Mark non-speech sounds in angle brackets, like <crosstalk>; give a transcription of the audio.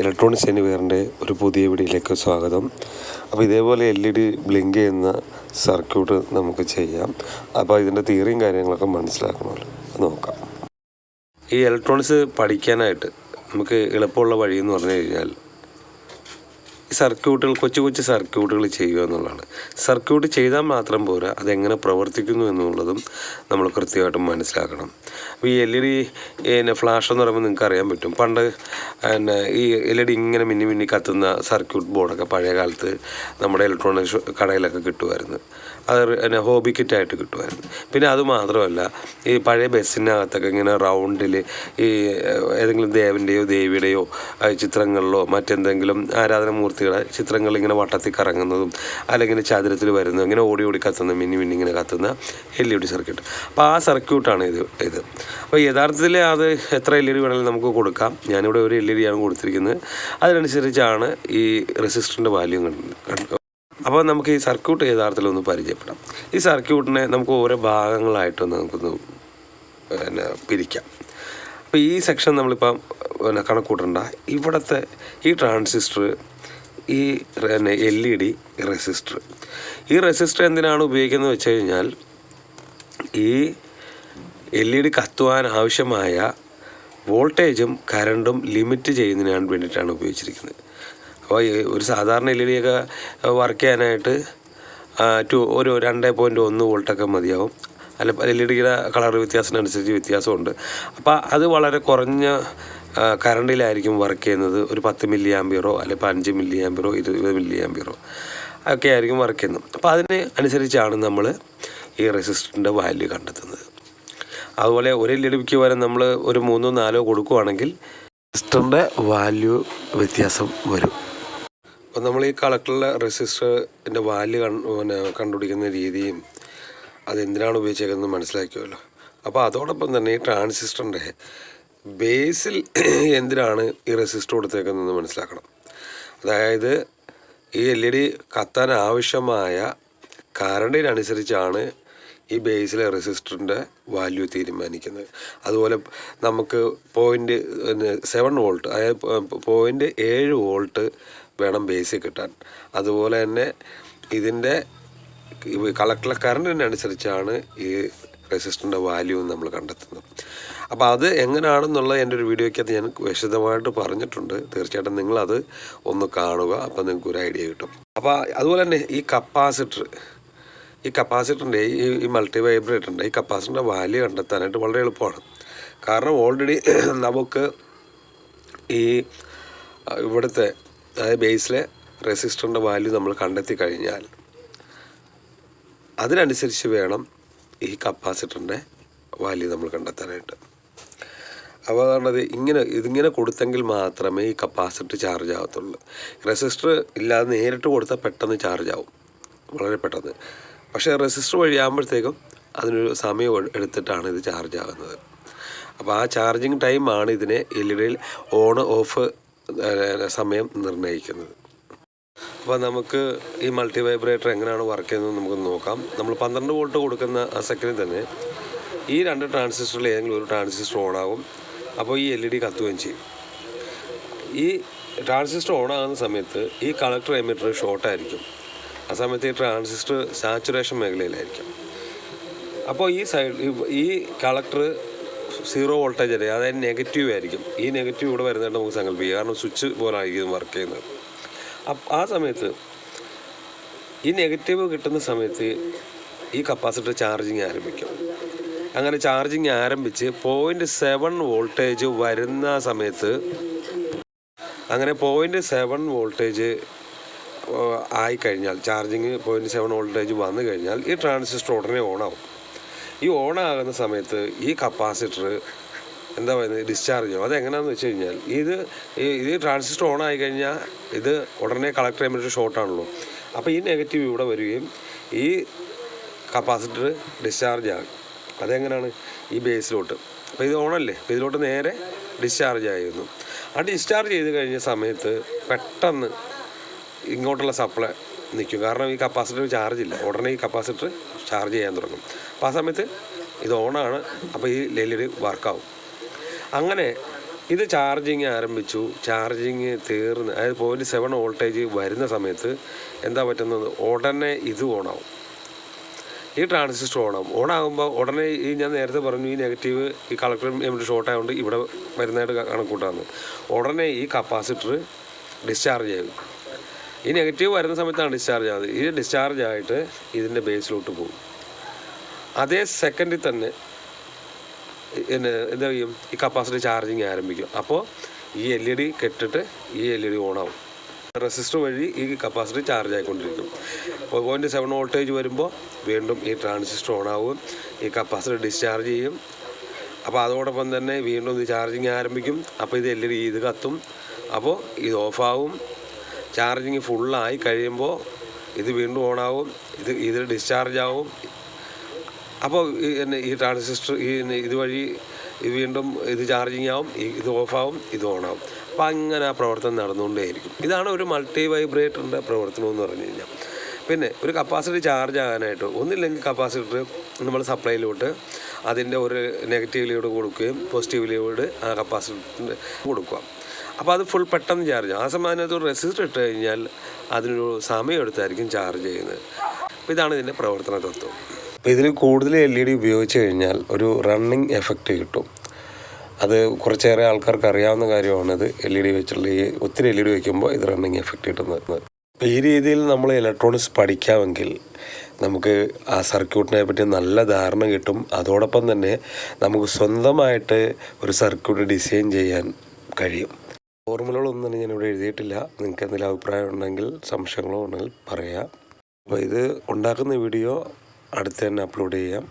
Electronics എനിവെയറിന്റെ ഒരു പുതിയ വീഡിയോയിലേക്ക് സ്വാഗതം. അപ്പോൾ ഇതേപോലെ എൽ ഇ ഡി ബ്ലിങ്ക് ചെയ്യുന്ന സർക്യൂട്ട് നമുക്ക് ചെയ്യാം. അപ്പോൾ ഇതിന്റെ തിയറിയും കാര്യങ്ങളൊക്കെ മനസ്സിലാക്കണമല്ലോ. നോക്കാം. ഈ ഇലക്ട്രോണിക്സ് പഠിക്കാനായിട്ട് നമുക്ക് എളുപ്പമുള്ള വഴി എന്ന് പറഞ്ഞു കഴിഞ്ഞാൽ സർക്യൂട്ടുകൾ കൊച്ചു കൊച്ചു സർക്യൂട്ടുകൾ ചെയ്യുക എന്നുള്ളതാണ്. സർക്യൂട്ട് ചെയ്താൽ മാത്രം പോരാ അതെങ്ങനെ പ്രവർത്തിക്കുന്നു എന്നുള്ളതും നമ്മൾ കൃത്യമായിട്ടും മനസ്സിലാക്കണം. അപ്പോൾ ഈ എൽ ഇ ഡി പിന്നെ ഫ്ലാഷ് എന്ന് പറയുമ്പോൾ നിങ്ങൾക്ക് അറിയാൻ പറ്റും. പണ്ട് പിന്നെ ഈ എൽ ഇ ഡി ഇങ്ങനെ മിന്നി മിന്നി കത്തുന്ന സർക്യൂട്ട് ബോർഡൊക്കെ പഴയ കാലത്ത് നമ്മുടെ ഇലക്ട്രോണിക്സ് കടയിലൊക്കെ കിട്ടുമായിരുന്നു. അത് പിന്നെ ഹോബി കിറ്റായിട്ട് കിട്ടുമായിരുന്നു. പിന്നെ അത് മാത്രമല്ല ഈ പഴയ ബസ്സിനകത്തൊക്കെ ഇങ്ങനെ റൗണ്ടിൽ ഈ ഏതെങ്കിലും ദേവന്റെയോ ദേവിയുടെയോ ചിത്രങ്ങളിലോ മറ്റെന്തെങ്കിലും ആരാധനമൂർത്തികളെ ചിത്രങ്ങൾ ഇങ്ങനെ വട്ടത്തിൽ കറങ്ങുന്നതും അല്ലെങ്കിൽ ചതുരത്തിൽ വരുന്നതും ഇങ്ങനെ ഓടി ഓടി കത്തുന്ന മിന്നി മിന്നി ഇങ്ങനെ കത്തുന്ന എൽ ഇ ഡി സർക്യൂട്ട് അപ്പോൾ ആ സർക്യൂട്ടാണ് ഇത് ഇത്. അപ്പോൾ യഥാർത്ഥത്തിൽ അത് എത്ര എൽ ഇ ഡി വേണമെങ്കിലും നമുക്ക് കൊടുക്കാം. ഞാനിവിടെ ഒരു എൽ ഇ ഡി ആണ് കൊടുത്തിരിക്കുന്നത്. അതിനനുസരിച്ചാണ് ഈ റെസിസ്റ്ററിന്റെ വാല്യൂ കണ്ടത് അപ്പോൾ നമുക്ക് ഈ സർക്യൂട്ട് യഥാർത്ഥത്തിൽ ഒന്ന് പരിചയപ്പെടാം. ഈ സർക്യൂട്ടിനെ നമുക്ക് ഓരോ ഭാഗങ്ങളായിട്ടൊന്ന് നമുക്കൊന്ന് പിന്നെ പിരിക്കാം. അപ്പോൾ ഈ സെക്ഷൻ നമ്മളിപ്പം പിന്നെ കണക്കൂട്ടണ്ട. ഇവിടുത്തെ ഈ ട്രാൻസിസ്റ്റർ ഈ പിന്നെ എൽ ഇ ഡി റെസിസ്റ്റർ ഈ റെസിസ്റ്റർ എന്തിനാണ് ഉപയോഗിക്കുന്നത് വെച്ച് കഴിഞ്ഞാൽ ഈ എൽ ഇ ഡി കത്തുവാൻ ആവശ്യമായ വോൾട്ടേജും കറണ്ടും ലിമിറ്റ് ചെയ്യുന്നതിനാണ് വേണ്ടിയിട്ടാണ് ഉപയോഗിച്ചിരിക്കുന്നത്. അപ്പോൾ ഒരു സാധാരണ എൽ ഇ ഡിയൊക്കെ വർക്ക് ചെയ്യാനായിട്ട് ടു ഒരു രണ്ട് പോയിന്റ് ഒന്ന് വോൾട്ടൊക്കെ മതിയാവും. അല്ല എൽ ഇ ഡിയുടെ കളർ വ്യത്യാസത്തിനനുസരിച്ച് വ്യത്യാസമുണ്ട്. അപ്പോൾ അത് വളരെ കുറഞ്ഞ കറണ്ടിലായിരിക്കും വർക്ക് ചെയ്യുന്നത്. ഒരു പത്ത് മില്ലി ആംബിയറോ അല്ലെങ്കിൽ അഞ്ച് മില്ലി ആംബിയറോ ഇരുപത് മില്ലി ആംബിയറോ ഒക്കെ ആയിരിക്കും വർക്ക് ചെയ്യുന്നത്. അപ്പോൾ അതിന് അനുസരിച്ചാണ് നമ്മൾ ഈ റെസിസ്റ്ററിന്റെ വാല്യൂ കണ്ടെത്തുന്നത്. അതുപോലെ ഒരു എൽ ഇ ഡിക്ക് വരെ നമ്മൾ ഒരു മൂന്നോ നാലോ കൊടുക്കുവാണെങ്കിൽ റെസിസ്റ്ററിന്റെ വാല്യൂ വ്യത്യാസം വരും. അപ്പോൾ നമ്മൾ ഈ കളക്ടറിലെ റെസിസ്റ്ററിന്റെ വാല്യൂ പിന്നെ കണ്ടുപിടിക്കുന്ന രീതിയും അതെന്തിനാണ് ഉപയോഗിച്ചേക്കുന്നത് മനസ്സിലാക്കിയല്ലോ. അപ്പോൾ അതോടൊപ്പം തന്നെ ഈ ട്രാൻസിസ്റ്ററിന്റെ ബേസിൽ എന്തിനാണ് ഈ റെസിസ്റ്റർ കൊടുത്തേക്കുന്നതെന്ന് മനസ്സിലാക്കണം. അതായത് ഈ എൽ ഇ ഡി കത്താൻ ആവശ്യമായ കറണ്ടിനനുസരിച്ചാണ് ഈ ബേസിലെ റെസിസ്റ്ററിന്റെ വാല്യൂ തീരുമാനിക്കുന്നത്. അതുപോലെ നമുക്ക് പോയിന്റ് സെവൻ വോൾട്ട് അതായത് പോയിന്റ് ഏഴ് വോൾട്ട് വേണം ബേസിൽ കിട്ടാൻ. അതുപോലെ തന്നെ ഇതിന്റെ കളക്ടർ കറണ്ടിനനുസരിച്ചാണ് ഈ റെസിസ്റ്ററിന്റെ വാല്യൂ നമ്മൾ കണ്ടെത്തുന്നത്. അപ്പോൾ അത് എങ്ങനെയാണെന്നുള്ള എന്റെ ഒരു വീഡിയോയ്ക്കകത്ത് ഞാൻ വിശദമായിട്ട് പറഞ്ഞിട്ടുണ്ട്. തീർച്ചയായിട്ടും നിങ്ങളത് ഒന്ന് കാണുക. അപ്പോൾ നിങ്ങൾക്ക് ഒരു ഐഡിയ കിട്ടും. അപ്പോൾ അതുപോലെ തന്നെ ഈ കപ്പാസിറ്റർ ഈ കപ്പാസിറ്ററിന്റെ ഈ ഈ മൾട്ടി വൈബ്രേറ്ററിന്റെ ഈ കപ്പാസിറ്ററിന്റെ വാല്യൂ കണ്ടെത്താനായിട്ട് വളരെ എളുപ്പമാണ്. കാരണം ഓൾറെഡി <clears throat> നമുക്ക് ഈ ഇവിടുത്തെ അതായത് ബേസിലെ റെസിസ്റ്ററിന്റെ വാല്യൂ നമ്മൾ കണ്ടെത്തി കഴിഞ്ഞാൽ അതിനനുസരിച്ച് വേണം ഈ കപ്പാസിറ്ററിന്റെ വാല്യൂ നമ്മൾ കണ്ടെത്താനായിട്ട്. അപ്പോൾ അതാണത് ഇങ്ങനെ ഇതിങ്ങനെ കൊടുത്തെങ്കിൽ മാത്രമേ ഈ കപ്പാസിറ്റർ ചാർജ് ആകത്തുള്ളൂ റെസിസ്റ്റർ ഇല്ലാതെ നേരിട്ട് കൊടുത്താൽ പെട്ടെന്ന് ചാർജ് ആവും. വളരെ പെട്ടെന്ന്. പക്ഷേ റെസിസ്റ്റർ വഴിയാകുമ്പോഴത്തേക്കും അതിനൊരു സമയം എട്- എടുത്തിട്ടാണ് ഇത് ചാർജ് ആകുന്നത്. അപ്പോൾ ആ ചാർജിങ് ടൈമാണ് ഇതിനെ എൽ ഇ ഡിയിൽ ഓൺ ഓഫ് സമയം നിർണയിക്കുന്നത്. അപ്പോൾ നമുക്ക് ഈ മൾട്ടി വൈബ്രേറ്റർ എങ്ങനെയാണ് വർക്ക് ചെയ്യുന്നത് നമുക്ക് നോക്കാം. നമ്മൾ പന്ത്രണ്ട് വോൾട്ട് കൊടുക്കുന്ന ആ സെക്കൻഡിൽ തന്നെ ഈ രണ്ട് ട്രാൻസിസ്റ്ററിൽ ഏതെങ്കിലും ഒരു ട്രാൻസിസ്റ്റർ ഓൺ ആകും അപ്പോൾ ഈ എൽ ഇ ഡി കത്തുകയും ചെയ്യും. ഈ ട്രാൻസിസ്റ്റർ ഓൺ ആകുന്ന സമയത്ത് ഈ കളക്ടർ എമിറ്റർ ഷോർട്ടായിരിക്കും ആ സമയത്ത് ഈ ട്രാൻസിസ്റ്റർ സാച്ചുറേഷൻ മേഖലയിലായിരിക്കും. അപ്പോൾ ഈ സൈഡ് ഈ കളക്ടർ സീറോ വോൾട്ടേജ് അല്ലേ അതായത് നെഗറ്റീവ് ആയിരിക്കും. ഈ നെഗറ്റീവ് ഇവിടെ വരുന്നതായിട്ട് നമുക്ക് സങ്കല്പിക്കുക കാരണം സ്വിച്ച് പോലായിരിക്കും വർക്ക് ചെയ്യുന്നത്. അപ്പം ആ സമയത്ത് ഈ നെഗറ്റീവ് കിട്ടുന്ന സമയത്ത് ഈ കപ്പാസിറ്റർ ചാർജിങ് ആരംഭിക്കും. അങ്ങനെ ചാർജിങ് ആരംഭിച്ച് പോയിന്റ് സെവൻ വോൾട്ടേജ് വരുന്ന സമയത്ത് അങ്ങനെ പോയിന്റ് സെവൻ വോൾട്ടേജ് ആയിക്കഴിഞ്ഞാൽ ചാർജിങ് പോയിന്റ് സെവൻ വോൾട്ടേജ് വന്നു കഴിഞ്ഞാൽ ഈ ട്രാൻസിസ്റ്റർ ഉടനെ ഓണാവും. ഈ ഓണാകുന്ന സമയത്ത് ഈ കപ്പാസിറ്റർ എന്താ പറയുന്നത് ഡിസ്ചാർജ് ചെയ്യും. അതെങ്ങനെയാണെന്ന് വെച്ച് കഴിഞ്ഞാൽ ഇത് ഇത് ട്രാൻസിസ്റ്റർ ഓൺ ആയി കഴിഞ്ഞാൽ ഇത് ഉടനെ കളക്ട് ചെയ്യാൻ ചെയ്യുമ്പോൾ ഷോർട്ടാണല്ലോ അപ്പോൾ ഈ നെഗറ്റീവ് ഇവിടെ വരികയും ഈ കപ്പാസിറ്റർ ഡിസ്ചാർജ് ആകും. അതെങ്ങനെയാണ് ഈ ബേസിലോട്ട് അപ്പോൾ ഇത് ഓണല്ലേ? അപ്പോൾ ഇതിലോട്ട് നേരെ ഡിസ്ചാർജ് ആയിരുന്നു. ആ ഡിസ്ചാർജ് ചെയ്ത് കഴിഞ്ഞ സമയത്ത് പെട്ടെന്ന് ഇങ്ങോട്ടുള്ള സപ്ലൈ നിൽക്കും. കാരണം ഈ കപ്പാസിറ്റർ ചാർജ് ഇല്ല. ഉടനെ ഈ കപ്പാസിറ്റർ ചാർജ് ചെയ്യാൻ തുടങ്ങും. അപ്പോൾ ആ സമയത്ത് ഇത് ഓണാണ് അപ്പോൾ ഈ എൽ ഇ വർക്കാവും അങ്ങനെ ഇത് ചാർജിങ് ആരംഭിച്ചു. ചാർജിങ് തീർന്ന് അതായത് പോയിന്റ് സെവൻ വോൾട്ടേജ് വരുന്ന സമയത്ത് എന്താ പറ്റുന്നത്? ഉടനെ ഇത് ഓണാവും ഈ ട്രാൻസിസ്റ്റർ ഓണാവും ഓണാകുമ്പോൾ ഉടനെ ഈ ഞാൻ നേരത്തെ പറഞ്ഞു ഈ നെഗറ്റീവ് ഈ കളക്ടർ എമിറ്റ് ഷോർട്ട് ആയതുകൊണ്ട് ഇവിടെ വരുന്നതായിട്ട് കണക്കൂട്ടാണ് ഉടനെ ഈ കപ്പാസിറ്റർ ഡിസ്ചാർജ് ചെയ്യും. ഈ നെഗറ്റീവ് വരുന്ന സമയത്താണ് ഡിസ്ചാർജ് ആവുന്നത്. ഇത് ഡിസ്ചാർജ് ആയിട്ട് ഇതിന്റെ ബേസിലോട്ട് പോകും. അതേ സെക്കൻഡിൽ തന്നെ പിന്നെ എന്താ ചെയ്യും? ഈ കപ്പാസിറ്റി ചാർജിങ് ആരംഭിക്കും. അപ്പോൾ ഈ എൽ ഇ ഡി കെട്ടിട്ട് ഈ എൽ ഇ ഡി ഓണാവും റെസിസ്റ്റർ വഴി ഈ കപ്പാസിറ്റി ചാർജ് ആയിക്കൊണ്ടിരിക്കും. അപ്പോൾ പോയിന്റ് സെവൻ വോൾട്ടേജ് വരുമ്പോൾ വീണ്ടും ഈ ട്രാൻസിസ്റ്റർ ഓണാവും ഈ കപ്പാസിറ്റി ഡിസ്ചാർജ് ചെയ്യും. അപ്പോൾ അതോടൊപ്പം തന്നെ വീണ്ടും ഇത് ചാർജിങ് ആരംഭിക്കും. അപ്പോൾ ഇത് എൽ ഇ ഡി ഇത് കത്തും. അപ്പോൾ ഇത് ഓഫാവും ചാർജിങ് ഫുള്ളായി കഴിയുമ്പോൾ ഇത് വീണ്ടും ഓണാവും ഇത് ഇതിൽ ഡിസ്ചാർജ് ആവും അപ്പോൾ ഈ ട്രാൻസിസ്റ്റർ ഈ ഇതുവഴി ഇത് വീണ്ടും ഇത് ചാർജിങ് ആവും ഇത് ഓഫാവും ഇത് ഓണാവും. അപ്പോൾ അങ്ങനെ ആ പ്രവർത്തനം നടന്നുകൊണ്ടേയിരിക്കും. ഇതാണ് ഒരു മൾട്ടി വൈബ്രേറ്ററിന്റെ പ്രവർത്തനം എന്ന് പറഞ്ഞു കഴിഞ്ഞാൽ. പിന്നെ ഒരു കപ്പാസിറ്റി ചാർജ് ആകാനായിട്ട് ഒന്നില്ലെങ്കിൽ കപ്പാസിറ്റർ നമ്മൾ സപ്ലൈയിലോട്ട് അതിന്റെ ഒരു നെഗറ്റീവ് ലീവ് കൊടുക്കുകയും പോസിറ്റീവ് ലീവ് ആ കപ്പാസിറ്ററിന്റെ കൊടുക്കുക. അപ്പോൾ അത് ഫുൾ പെട്ടെന്ന് ചാർജ് ആ സമയം അതിനകത്ത് ഒരു റെസിസ്റ്റർ ഇട്ട് കഴിഞ്ഞാൽ അതിനൊരു സമയം എടുത്തായിരിക്കും ചാർജ് ചെയ്യുന്നത്. അപ്പോൾ ഇതാണ് ഇതിന്റെ പ്രവർത്തന തത്വം. അപ്പോൾ ഇതിൽ കൂടുതൽ എൽ ഇ ഡി ഉപയോഗിച്ച് കഴിഞ്ഞാൽ ഒരു റണ്ണിങ് എഫക്റ്റ് കിട്ടും. അത് കുറച്ചേറെ ആൾക്കാർക്ക് അറിയാവുന്ന കാര്യമാണിത് എൽ ഇ ഡി വെച്ചുള്ള ഈ ഒത്തിരി എൽ ഇ ഡി വയ്ക്കുമ്പോൾ ഇത് റണ്ണിങ് എഫക്റ്റ് കിട്ടുന്നത്. അപ്പോൾ ഈ രീതിയിൽ നമ്മൾ ഇലക്ട്രോണിക്സ് പഠിക്കാമെങ്കിൽ നമുക്ക് ആ സർക്യൂട്ടിനെ പറ്റി നല്ല ധാരണ കിട്ടും. അതോടൊപ്പം തന്നെ നമുക്ക് സ്വന്തമായിട്ട് ഒരു സർക്യൂട്ട് ഡിസൈൻ ചെയ്യാൻ കഴിയും. ഫോർമുലകളൊന്നും തന്നെ ഞാനിവിടെ എഴുതിയിട്ടില്ല. നിങ്ങൾക്ക് എന്തെങ്കിലും അഭിപ്രായം ഉണ്ടെങ്കിൽ സംശയങ്ങളോ ഉണ്ടെങ്കിൽ പറയാം. അപ്പോൾ ഇത് ഉണ്ടാക്കുന്ന വീഡിയോ അടുത്ത് തന്നെ അപ്ലോഡ് ചെയ്യാം.